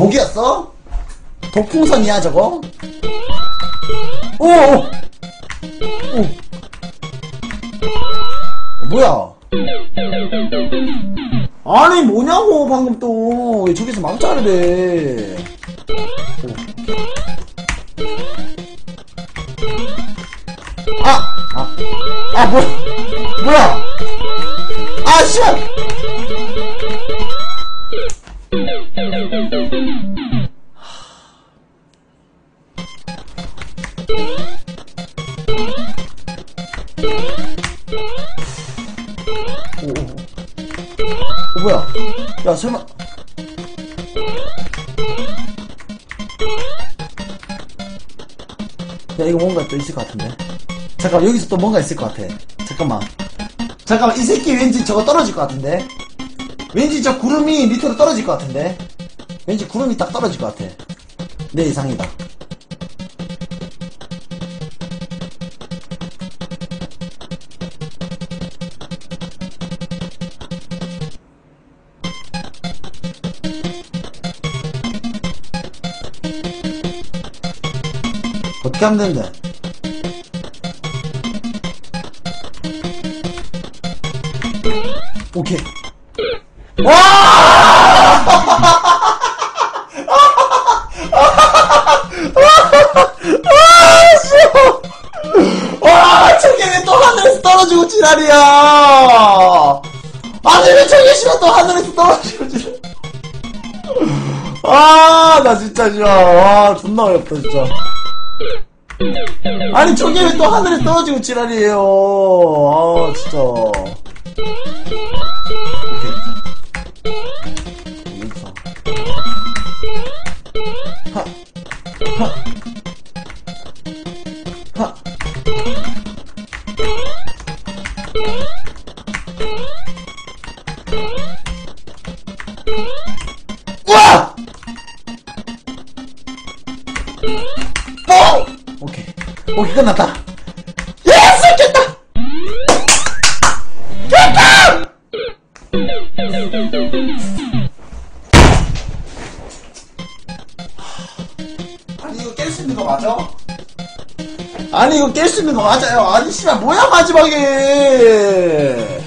독이었어? 독풍선이야 저거? 오! 오! 오! 어, 뭐야? 아니 뭐냐고 방금 또왜 저기서 오. 아! 아! 아 뭐야 뭐야 아 씨발 어, 뭐야? 야, 설마. 야, 이거 뭔가 또 있을 것 같은데? 잠깐, 여기서 또 뭔가 있을 것 같아. 잠깐만. 잠깐만, 이 새끼 왠지 저거 떨어질 것 같은데? 왠지 저 구름이 밑으로 떨어질 것 같은데? 왠지 구름이 딱 떨어질 것 같아. 내 예상이다. 어떻게 하면 되는데? 오케이. 와! 아, 싫어. 떨어지고 지랄이야! 아니, 왜 저게 씨발 또 하늘에서 떨어지고 지랄. 아, 나 진짜 싫어. 와, 존나 어렵다, 진짜. 아니 저게 왜 또 하늘에 떨어지고 지랄이에요. 아 진짜. 오케이 뽕 오케이. 오케이 끝났다. 예스! 깼다! 깼다! 아니 이거 깰 수 있는 거 맞아? 아니 이거 깰 수 있는 거 맞아요. 아니 씨발 뭐야 마지막에